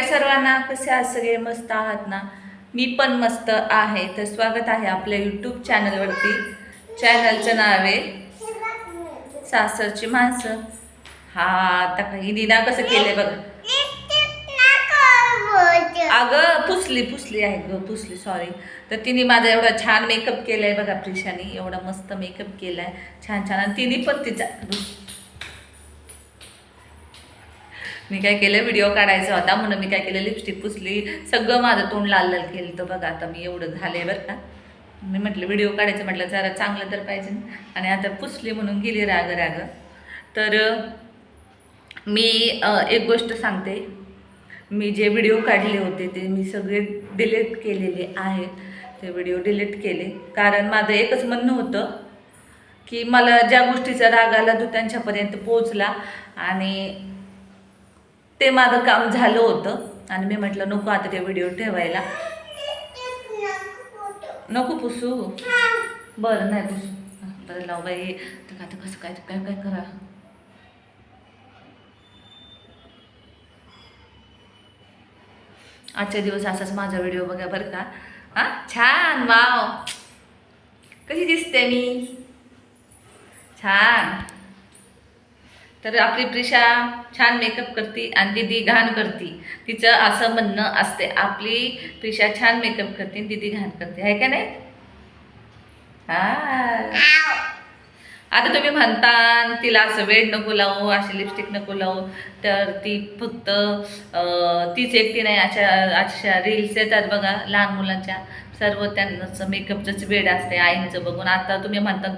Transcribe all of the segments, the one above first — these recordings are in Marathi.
हाय सर्वांना. कसे आहात सगळे? मस्त आहात ना? मी पण मस्त आहे. तर स्वागत आहे आपल्या यूट्यूब चॅनलवरती चॅनलचं नाव आहे सासरची माणसं. हा आता काही दिना कसं केलंय बघा. अगं पुसली पुसली आहे गं पुसली सॉरी तर तिने माझा एवढा छान मेकअप केलाय बघा प्रिशाने. एवढा मस्त मेकअप केलाय. छान छान. आणि तिने पण तिचा मी काय केलं व्हिडिओ काढायचा होता. म्हणून मी काय केलं लिपस्टिक पुसली. सगळं माझं तोंड लाल लाल केलं तर बघा आता मी एवढं झाले बरं का. मी म्हटलं व्हिडिओ काढायचं. म्हटलं जरा चांगलं तर पाहिजे आणि आता पुसली म्हणून गेली राग राग. तर मी एक गोष्ट सांगते. मी जे व्हिडिओ काढले होते ते मी सगळे डिलीट केलेले आहेत. ते व्हिडिओ डिलीट केले. कारण माझं एकच म्हणणं होतं की मला ज्या गोष्टीचा राग आला तो त्यांच्यापर्यंत पोचला आणि ते माझं काम झालं होतं. आणि मी म्हटलं नको आता ते व्हिडिओ ठेवायला. नको पुसू. बरं नाही पुसू. बरं लाव बाई तर आता कसं काय काय काय करा. आजच्या दिवस असाच माझा व्हिडिओ बघा बरं का. हां? छान वाव. कशी दिसते मी? छान. तर आपली प्रिशा छान मेकअप करते आणि दीदी घाण करते. तिचं असं म्हणणं असते आपली प्रिशा छान मेकअप करते आणि दीदी घाण करते. आहे का नाही? हा आता तुम्ही म्हणता तिला असं वेड नको लावू अशी लिपस्टिक नको लावू. तर ती फक्त तीच एकटी नाही अशा अशा रील्स येतात बघा लहान मुलांच्या. सर्व त्यांचं मेकअपचंच वेड असते आईंचं बघून. आता तुम्ही म्हणता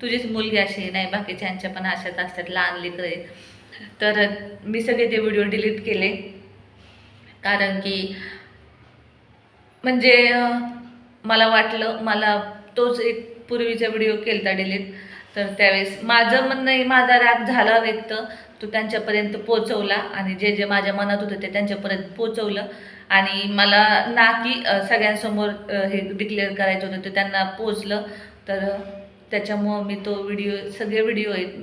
तुझीच मुलगी अशी नाही बाकीच्यांच्या पण अशाच असतात लहान लेकरे तर मी सगळे ते व्हिडिओ डिलीट केले. कारण की म्हणजे मला वाटलं मला तोच एक पूर्वीचा व्हिडिओ केलता डिलीट तर त्यावेळेस माझं म्हणणं माझा राग झाला व्यक्त. तो त्यांच्यापर्यंत पोचवला आणि जे जे माझ्या मनात होतं ते त्यांच्यापर्यंत पोचवलं आणि मला ना की सगळ्यांसमोर हे डिक्लेअर करायचं होतं ते त्यांना पोचलं तर त्याच्यामुळं मी तो व्हिडिओ सगळे व्हिडिओ आहेत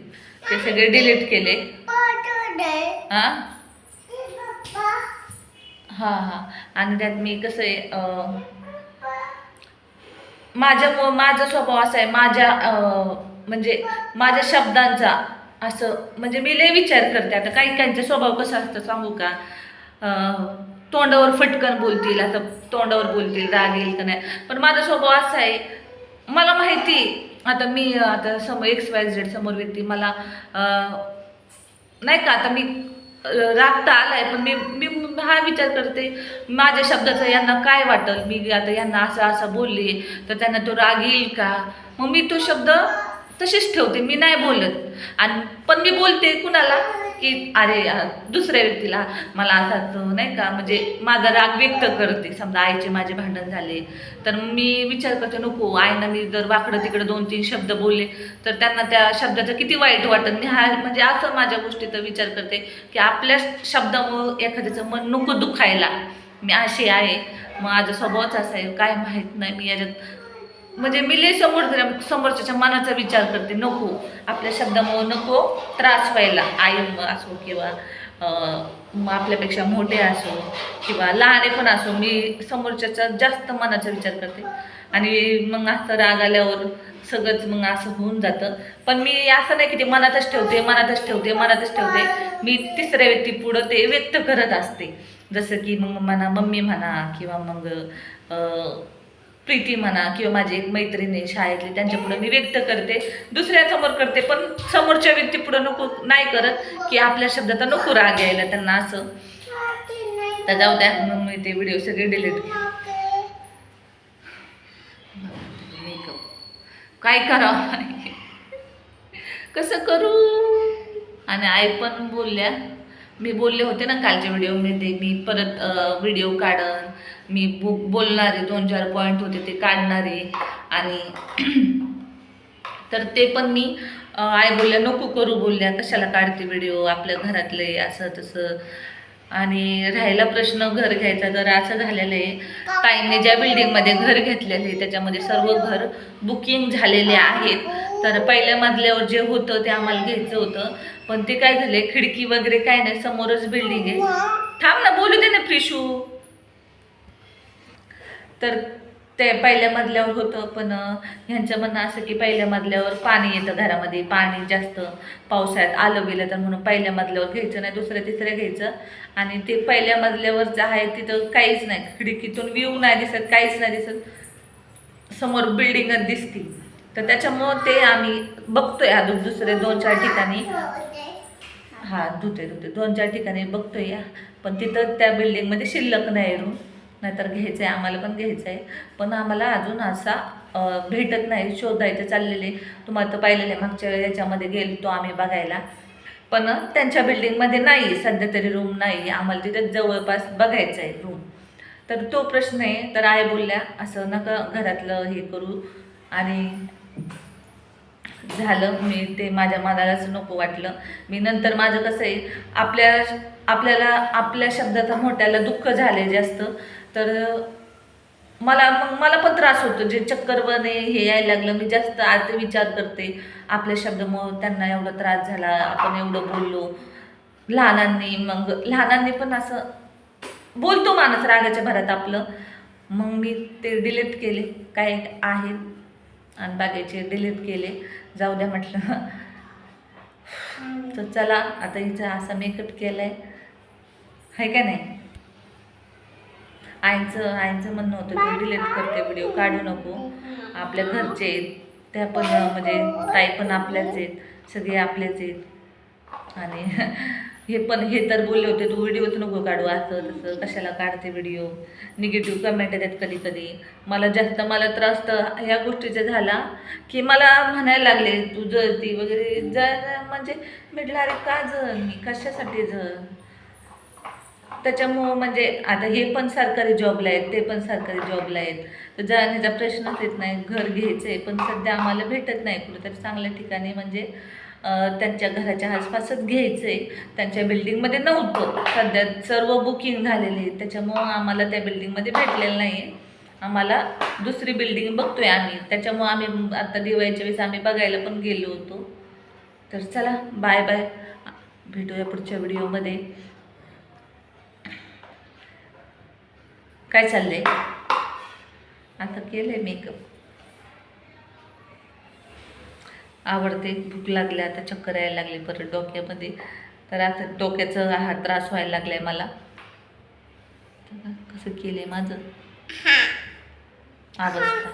ते सगळे डिलीट केले. हां? हां हां. आणि त्यात मी कसं आहे अं, माझ्या मु- माझा स्वभाव असा आहे माझ्या म्हणजे माझ्या शब्दांचा असं म्हणजे मी लय विचार करते. आता काही काहींचा स्वभाव कसा असतो सांगू का? तोंडावर फटकन बोलतील आता तोंडावर बोलतील राग येईल का नाही? पण माझा स्वभाव असा आहे मला माहिती आता मी आता समोर एक्स वाय झेड समोर व्यक्ती मला नाही का आता मी रागता आलाय पण मी मी हा विचार करते माझ्या शब्दाचं यांना काय वाटेल? मी आता यांना असं असं बोलले तर त्यांना तो राग येईल का? मग मी तो शब्द तशीच ठेवते मी नाही बोलत. आणि पण मी बोलते कुणाला की अरे दुसऱ्या व्यक्तीला मला असा नाही का म्हणजे माझा राग व्यक्त करते. समजा आईचे माझे भांडण झाले तर मी विचार करते नको आईनं मी जर वाकडं तिकडं दोन तीन शब्द बोलले तर त्यांना त्या शब्दाचं किती वाईट वाटत. मी हा म्हणजे असं माझ्या गोष्टीचा विचार करते की आपल्या शब्दामुळं एखाद्याचं मन नको दुखायला. मी अशी आहे माझा स्वभावच असा आहे काय माहीत नाही मी याच्यात म्हणजे मी लय समोर समोरच्याच्या मनाचा विचार करते नको. आपल्या शब्दामुळं नको त्रास व्हायला. आई असो किंवा आपल्यापेक्षा मोठे असो किंवा लहाने पण असो मी समोरच्याचा जास्त मनाचा विचार करते. आणि मग असं राग आल्यावर सगळंच मग असं होऊन जातं. पण मी असं नाही की ते मनातच ठेवते मनातच ठेवते मनातच ठेवते. मी तिसऱ्या व्यक्ती पुढं ते व्यक्त करत असते. जसं की मग म्हणा मम्मी म्हणा किंवा मग प्रीती म्हणा किंवा माझी एक मैत्रीण आहे शाळेतली त्यांच्या पुढे मी व्यक्त करते. दुसऱ्यासमोर करते पण समोरच्या व्यक्ती पुढे नको नाही करत की आपल्या शब्दाचा नको राग यायला त्यांना असं. तर जाऊ द्या मग मी ते व्हिडिओ सगळे डिलीट केले काय करावं? कसं करू? आणि आई पण बोलल्या मी बोलले होते ना कालच्या व्हिडिओमध्ये मी परत व्हिडिओ काढन. मी बु बोलणारे दोन चार पॉईंट होते ते काढणारे. आणि तर ते पण मी आई बोलल्या नको करू बोलल्या कशाला काढते व्हिडिओ आपल्या घरातले असं तसं. आणि राहिला प्रश्न घर घ्यायचा तर असं झालेलं आहे. ताईंनी ज्या बिल्डिंगमध्ये घर घेतलेलं आहे त्याच्यामध्ये सर्व घर बुकिंग झालेले आहेत. तर पहिल्या मजल्यावर जे होतं ते आम्हाला घ्यायचं होतं. पण ते काय झाले? खिडकी वगैरे काय नाही समोरच बिल्डिंग आहे. थांब ना बोलू दे ना प्रिशू. तर ते पहिल्या मजल्यावर होतं पण अं, ह्यांचं म्हणणं असं की पहिल्या मजल्यावर पाणी येतं घरामध्ये पाणी जास्त पावसाळ्यात आलं गेलं तर म्हणून पहिल्या मजल्यावर घ्यायचं नाही दुसऱ्या तिसऱ्या घ्यायचं. आणि ते पहिल्या मजल्यावर जे आहे तिथं काहीच नाही. खिडकीतून व्यू नाही दिसत काहीच नाही दिसत. समोर बिल्डिंगच दिसती. तर त्याच्यामुळं ते आम्ही बघतोय अजून दुसरे दोन चार ठिकाणी. हा धुते धुते. दोन चार ठिकाणी बघतोय या. पण तिथं त्या बिल्डिंगमध्ये शिल्लक नाही रूम नाहीतर घ्यायचं आहे आम्हाला पण घ्यायचं आहे पण आम्हाला अजून असा भेटत नाही शोधायचं चाललेले तुम्हाला तर पाहिलेलं आहे मागच्या वेळी याच्यामध्ये गेलो आम्ही बघायला. पण त्यांच्या बिल्डिंगमध्ये नाही सध्या तरी रूम नाही. आम्हाला तिथे जवळपास बघायचं आहे रूम तर तो प्रश्न आहे. तर आई बोलल्या असं नका घरातलं हे करू. आणि झालं. मी ते माझ्या मनालाच नको वाटलं. मी नंतर माझं कसं आहे आपल्या आपल्याला आपल्या शब्दाचा मोठ्याला दुःख झाले जास्त. तर मला मग मला पण त्रास होतो. जे चक्कर बने हे यायला लागलं. मी जास्त आता विचार करते. आपल्या शब्दामुळं त्यांना एवढा त्रास झाला. आपण एवढं बोललो. लहानांनी मग लहानांनी पण असं बोलतो माणूस रागाच्या भरात आपलं. मग मी ते डिलीट केले. काय आहे आणि बाकीचे डिलीट केले. जाऊ द्या म्हटलं. तर चला आता हिचा असा मेकअप केला आहे का नाही? आईचं आईचं म्हणणं होतं की डिलीट करते व्हिडिओ काढू नको. आपल्या घरचे आहेत त्या पण म्हणजे ताई पण आपल्याच आहेत सगळे आपलेच आहेत. आणि हे पण हे तर बोलले होते तू व्हिडिओच नको काढू असं तसं कशाला काढते व्हिडिओ निगेटिव्ह कमेंट येतात कधी कधी मला जास्त मला त्रास तर ह्या गोष्टीचा झाला की मला म्हणायला लागले तू जळती वगैरे जर म्हणजे म्हटलं अरे का जळ मी? कशासाठी जळ त्याच्यामुळं म्हणजे आता हे पण सरकारी जॉबला आहेत ते पण सरकारी जॉबला आहेत. तर जाण्याचा प्रश्नच येत नाही घर घ्यायचं आहे पण सध्या आम्हाला भेटत नाही कुठेतरी चांगल्या ठिकाणी. म्हणजे त्यांच्या घराच्या आसपासच घ्यायचं आहे त्यांच्या बिल्डिंगमध्ये नव्हतं. सध्या सर्व बुकिंग झालेले आहे त्याच्यामुळं आम्हाला त्या बिल्डिंगमध्ये भेटलेलं नाही आहे आम्हाला दुसरी बिल्डिंग बघतोय आम्ही. त्याच्यामुळं आम्ही आता दिवाळीच्या वेळेस आम्ही बघायला पण गेलो होतो. तर चला बाय बाय. भेटूया पुढच्या व्हिडिओमध्ये. काय चाललंय? आता केलंय मेकअप. आवडते भूक लागली आता चक्कर यायला लागली परत डोक्यामध्ये तर आता डोक्याचा हा त्रास व्हायला लागलाय मला. तर कसं केलंय माझं. अवस्था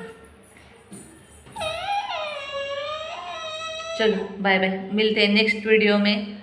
चलो बाय बाय मिलते हैं नेक्स्ट वीडियो में.